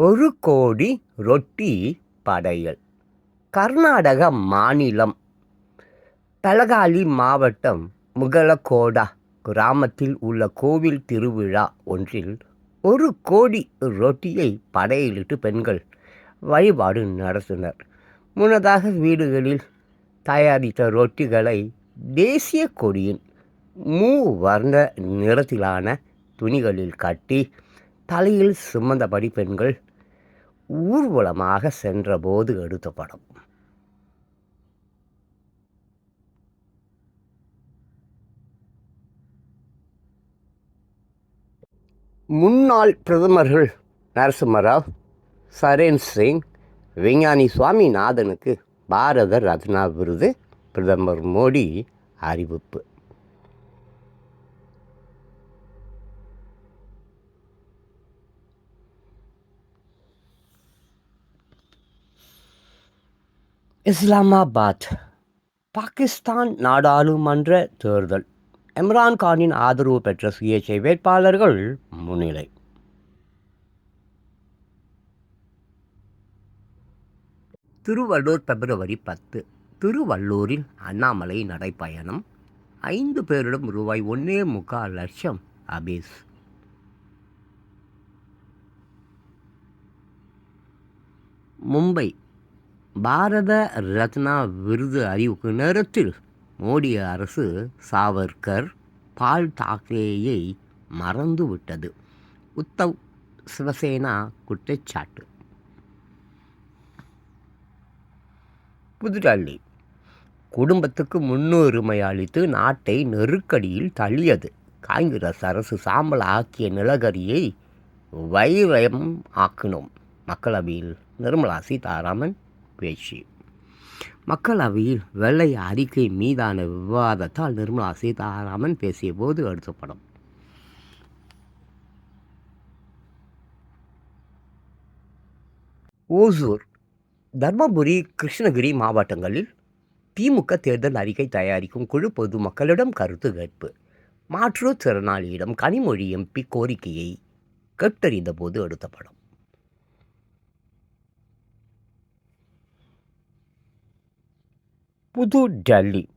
ஒரு கோடி ரொட்டி படையல் கர்நாடக மாநிலம். பெலகாலி மாவட்டம் முகலகோடா கிராமத்தில் உள்ள கோவில் திருவிழா ஒன்றில் ஒரு கோடி ரொட்டியை படையலிட்டு பெண்கள் வழிபாடு நடத்தினர். முன்னதாக வீடுகளில் தயாரித்த ரொட்டிகளை தேசிய கொடியின் மூவர்ண நிறத்திலான துணிகளில் கட்டி தலையில் சுமந்தபடி பெண்கள் ஊர்வலமாக சென்றபோது எடுத்த படம். முன்னாள் பிரதமர்கள் நரசிம்மராவ் சரேன் சிங் விஞ்ஞானி சுவாமிநாதனுக்கு பாரத ரத்னா விருது பிரதமர் மோடி அறிவிப்பு. இஸ்லாமாபாத் பாகிஸ்தான் நாடாளுமன்ற தேர்தல். இம்ரான்கானின் ஆதரவு பெற்ற சுயேட்சை வேட்பாளர்கள் முன்னிலை. திருவள்ளூர் பிப்ரவரி பத்து. திருவள்ளூரில் அண்ணாமலை நடைப்பயணம். ஐந்து பேரிடம் ரூபாய் ஒன்றே முக்கால் லட்சம் அபீஸ். மும்பை பாரத ரத்னா விருது அறிவிப்பு நேரத்தில் மோடி அரசு சாவர்கர் பால் தாக்கரேயை மறந்துவிட்டது. உத்தவ் சிவசேனா குற்றச்சாட்டு. புதுடெல்லி குடும்பத்துக்கு முன்னுரிமை அளித்து நாட்டை நெருக்கடியில் தள்ளியது. காங்கிரஸ் அரசு சாம்பல் ஆக்கிய நிலகரியை வைரம் ஆக்கினோம். மக்களவையில் நிர்மலா சீதாராமன் பேச்சு. மக்களவையில் வெள்ளை அறிக்கை மீதான விவாதத்தால் நிர்மலா சீதாராமன் பேசிய போது அடுத்த படம். ஓசூர் தர்மபுரி கிருஷ்ணகிரி மாவட்டங்களில் திமுக தேர்தல் அறிக்கை தயாரிக்கும் குழு பொதுமக்களிடம் கருத்து கேட்பு. மாற்றுத்திறனாளியிடம் கனிமொழி எம்பி கோரிக்கையை கேட்டறிந்த போது எடுத்த படம். புது டெல்லி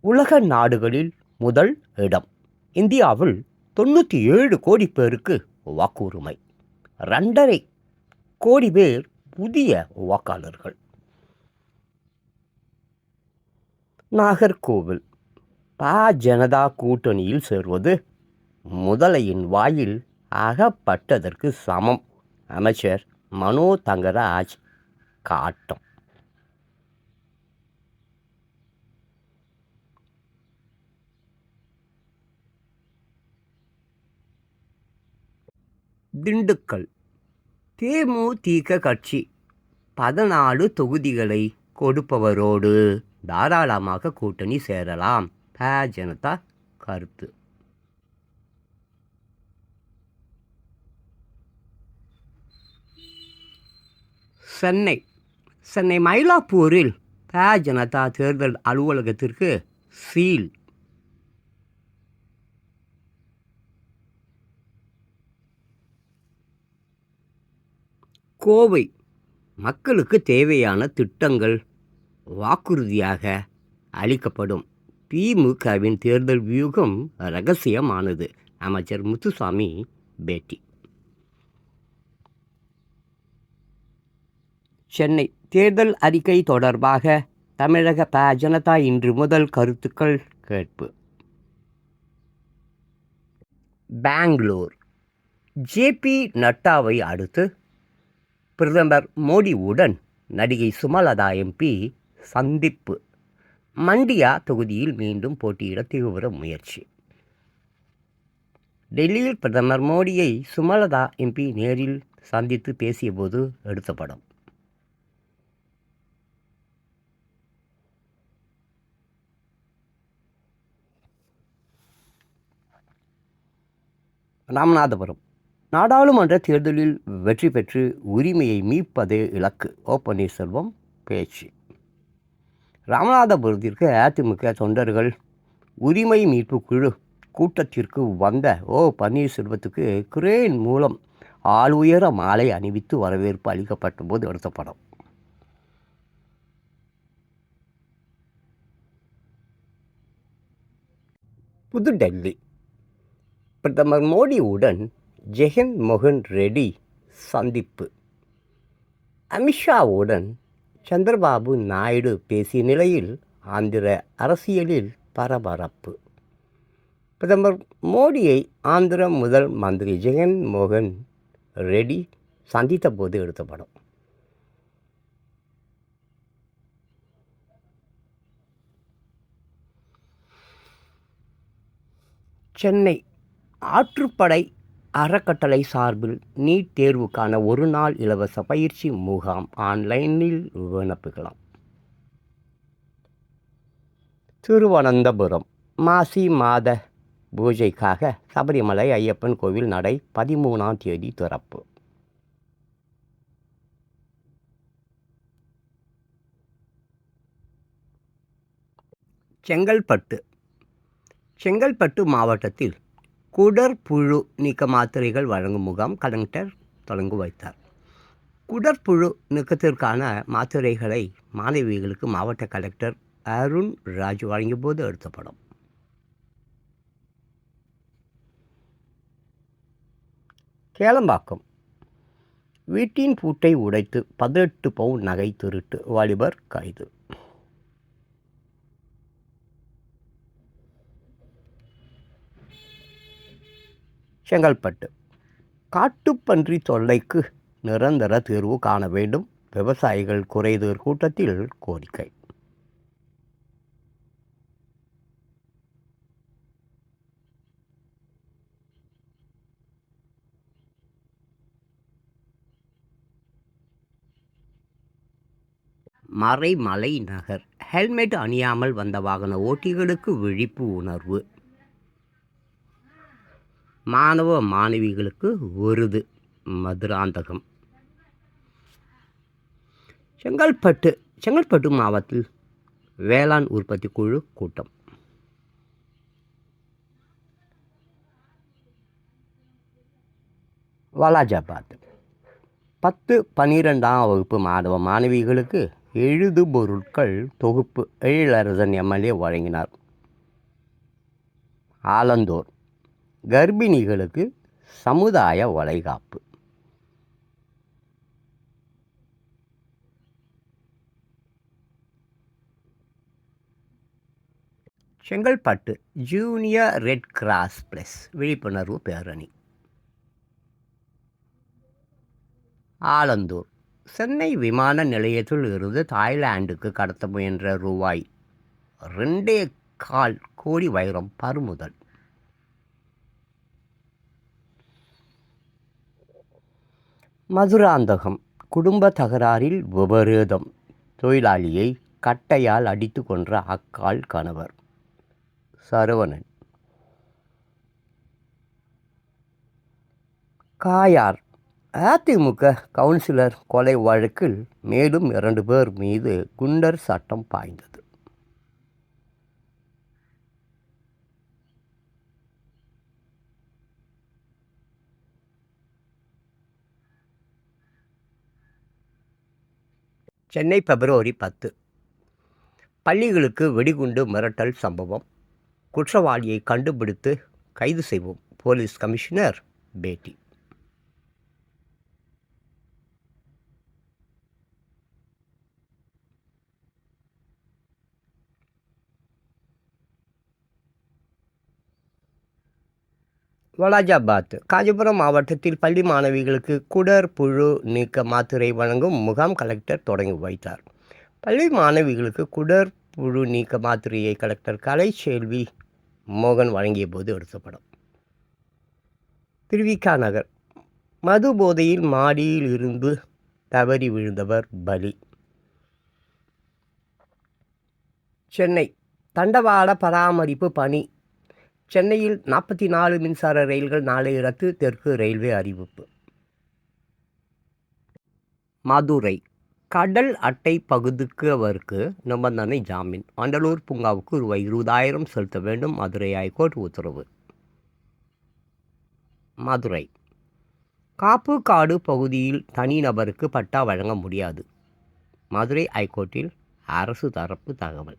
உலக நாடுகளில் முதல் இடம். இந்தியாவில் தொண்ணூற்றி ஏழு கோடி பேருக்கு வாக்குரிமை. ரெண்டரை கோடி பேர் புதிய வாக்காளர்கள். நாகர்கோவில் பா. ஜனதா கூட்டணியில் சேர்வது முதலையின் வாயில் அகப்பட்டதற்கு சமம். அமைச்சர் மனோ தங்கராஜ் காட்டம். திண்டுக்கல். தேமுதிக கட்சி பதினாலு தொகுதிகளை கொடுப்பவரோடு தாராளமாக கூட்டணி சேரலாம். ப ஜனதா கருத்து. சென்னை. சென்னை மயிலாப்பூரில் ப ஜனதா தேர்தல் அலுவலகத்திற்கு சீல். கோவை மக்களுக்கு தேவையான திட்டங்கள் வாக்குறுதியாக அளிக்கப்படும். திமுகவின் தேர்தல் வியூகம் ரகசியமானது. அமைச்சர் முத்துசாமி பேட்டி. சென்னை தேர்தல் அறிக்கை தொடர்பாக தமிழக ப ஜனதா இன்று முதல் கருத்துக்கள் கேட்பு. பெங்களூர். ஜேபி நட்டாவை அடுத்து பிரதமர் மோடியுடன் நடிகை சுமலதா எம்பி சந்திப்பு. மண்டியா தொகுதியில் மீண்டும் போட்டியிட தீவிர முயற்சி. டெல்லியில் பிரதமர் மோடியை சுமலதா எம்பி நேரில் சந்தித்து பேசியபோது எடுத்த படம். ராமநாதபுரம். நாடாளுமன்ற தேர்தலில் வெற்றி பெற்று உரிமையை மீட்பதே இலக்கு. ஓ பன்னீர்செல்வம் பேச்சு. ராமநாதபுரத்திற்கு அதிமுக தொண்டர்கள் உரிமை மீட்பு குழு கூட்டத்திற்கு வந்த ஓ பன்னீர்செல்வத்துக்கு கிரேன் மூலம் ஆள் உயர மாலை அணிவித்து வரவேற்பு அளிக்கப்பட்ட போது எடுத்த படம். புதுடெல்லி. பிரதமர் மோடியுடன் ஜெகன் மோகன் ரெட்டி சந்திப்பு. அமித்ஷாவுடன் சந்திரபாபு நாயுடு பேசிய நிலையில் ஆந்திர அரசியலில் பரபரப்பு. பிரதமர் மோடியை ஆந்திர முதல் மந்திரி ஜெகன் மோகன் ரெட்டி சந்தித்த போது எடுத்த படம். சென்னை ஆற்றுப்படை அறக்கட்டளை சார்பில் நீட் தேர்வுக்கான ஒரு நாள் இலவச பயிற்சி முகாம் ஆன்லைனில் விண்ணப்பிக்கலாம். திருவனந்தபுரம் மாசி மாத பூஜைக்காக சபரிமலை ஐயப்பன் கோவில் நடை பதிமூணாம் தேதி திறப்பு. செங்கல்பட்டு செங்கல்பட்டு மாவட்டத்தில் குடற்புழு நீக்க மாத்திரைகள் வழங்கும் முகாம் கலெக்டர் தொடங்கி வைத்தார். குடற்புழு நீக்கத்திற்கான மாத்திரைகளை மாணவிகளுக்கு மாவட்ட கலெக்டர் அருண் ராஜ் வழங்கிய போது எடுத்த படம் கேளம்பாக்கம். வீட்டின் பூட்டை உடைத்து பதினெட்டு பவுன் நகை திருட்டு வாலிபர் கைது. செங்கல்பட்டு. காட்டுப்பன்றி தொல்லைக்கு நிரந்தர தீர்வு காண வேண்டும். விவசாயிகள் குறைதீர் கூட்டத்தில் கோரிக்கை. மறைமலை நகர். ஹெல்மெட் அணியாமல் வந்த வாகன ஓட்டிகளுக்கு விழிப்பு உணர்வு. மாணவ மாணவிகளுக்கு விருது மதுராந்தகம். செங்கல்பட்டு செங்கல்பட்டு மாவட்டத்தில் வேளாண் உற்பத்தி குழு கூட்டம். வாலாஜாபாத். பத்து பன்னிரெண்டாம் வகுப்பு மாணவ மாணவிகளுக்கு எழுது பொருட்கள் தொகுப்பு எழிலரசன் எம்எல்ஏ வழங்கினார். ஆலந்தூர். கர்ப்பிணிகளுக்கு சமுதாய வளைகாப்பு. Chengalpattu junior red cross plus விழிப்புணர்வு பேரணி. ஆலந்தூர். சென்னை விமான நிலையத்தில் இருந்து தாய்லாந்துக்கு கடத்த முயன்ற ரூபாய் ரெண்டே கால் கோடி வைரம் பருமுதல் மதுராந்தகம் குடும்ப தகராறில் விபரீதம். தொழிலாளியை கட்டையால் அடித்து கொன்ற அக்கால் கணவர். சரவணன். காயார். அதிமுக கவுன்சிலர் கொலை வழக்கில் மேலும் இரண்டு பேர் மீது குண்டர் சட்டம் பாய்ந்தது. சென்னை பிப்ரவரி பத்து. பள்ளிகளுக்கு வெடிகுண்டு மிரட்டல் சம்பவம். குற்றவாளியை கண்டுபிடித்து கைது செய்வோம். போலீஸ் கமிஷனர் பேட்டி. வலாஜாபாத் காஞ்சிபுரம் மாவட்டத்தில் பள்ளி மாணவிகளுக்கு குடர் புழு நீக்க மாத்திரை வழங்கும் முகாம் கலெக்டர் தொடங்கி வைத்தார். பள்ளி மாணவிகளுக்கு குடர் புழு நீக்க மாத்திரையை கலெக்டர் கலைச்செல்வி மோகன் வழங்கிய போது எடுத்த படம் திருவிக்கா நகர் மது போதையில் மாடியில் இருந்து தவறி விழுந்தவர் பலி. சென்னை தண்டவாள பராமரிப்பு பணி சென்னையில் நாற்பத்தி நாலு மின்சார ரயில்கள் நாளை ரத்து தெற்கு ரயில்வே அறிவிப்பு. மதுரை கடல் அட்டை பகுதிக்கவருக்கு நிபந்தனை ஜாமீன். வண்டலூர் பூங்காவுக்கு ரூபாய் இருபதாயிரம் செலுத்த வேண்டும். மதுரை ஹைகோர்ட் உத்தரவு. மதுரை காப்பு காடு பகுதியில் தனிநபருக்கு பட்டா வழங்க முடியாது. மதுரை ஐகோர்ட்டில் அரசு தரப்பு தகவல்.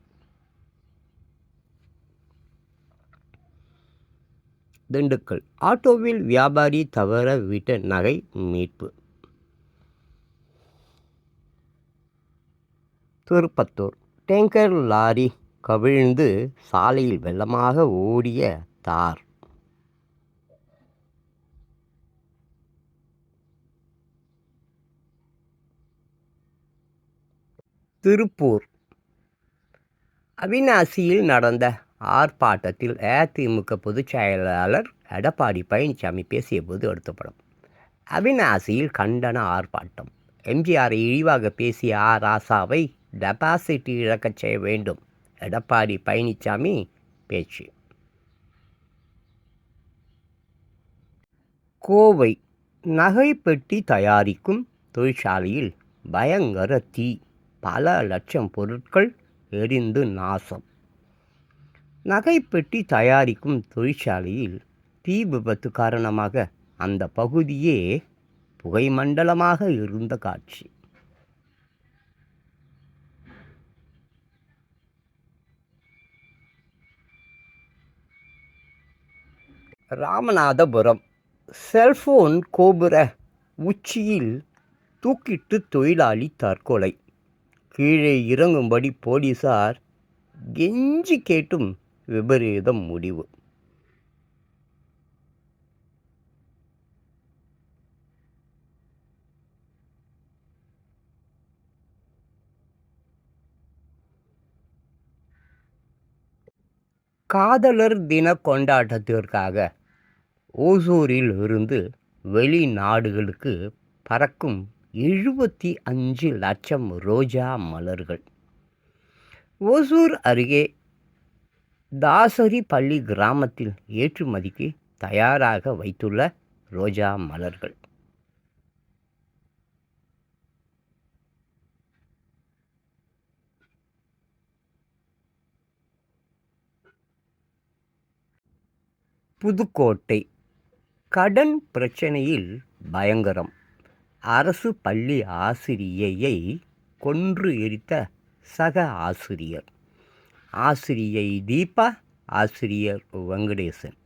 திண்டுக்கல். ஆட்டோவில் வியாபாரி தவற விட்ட நகை மீட்பு. திருப்பத்தூர். டேங்கர் லாரி கவிழ்ந்து சாலையில் வெள்ளமாக ஓடிய தார். திருப்பூர். அவிநாசியில் நடந்த ஆர்ப்பாட்டத்தில் அதிமுக பொதுச் செயலாளர் எடப்பாடி பழனிசாமி பேசியபோது அடுத்த படம். அவிநாசியில் கண்டன ஆர்ப்பாட்டம். எம்ஜிஆரை இழிவாக பேசிய ஆ. ராசாவை டெபாசிட் இழக்கச் செய்ய வேண்டும். எடப்பாடி பழனிசாமி பேச்சு. கோவை நகை பெட்டி தயாரிக்கும் தொழிற்சாலையில் பயங்கர தீ. பல லட்சம் பொருட்கள் எரிந்து நாசம். நகைப்பெட்டி தயாரிக்கும் தொழிற்சாலையில் தீ விபத்து காரணமாக அந்த பகுதியே புகைமண்டலமாக இருந்த காட்சி. ராமநாதபுரம் செல்போன் கோபுர உச்சியில் தூக்கிட்டு தொழிலாளி தற்கொலை. கீழே இறங்கும்படி போலீசார் கெஞ்சி கேட்டும் விபரீதம் முடிவு. காதலர் தின கொண்டாட்டத்திற்காக ஓசூரில் இருந்து வெளிநாடுகளுக்கு பறக்கும் எழுபத்தி அஞ்சு லட்சம் ரோஜா மலர்கள். ஓசூர் அருகே தாசரி பள்ளி கிராமத்தில் ஏற்றுமதிக்கு தயாராக வைத்துள்ள ரோஜா மலர்கள். புதுக்கோட்டை. கடன் பிரச்சனையில் பயங்கரம். அரசு பள்ளி ஆசிரியையை கொன்று எரித்த சக ஆசிரியர். ஆசிரியை தீபா ஆசிரியர் வெங்கடேசன்.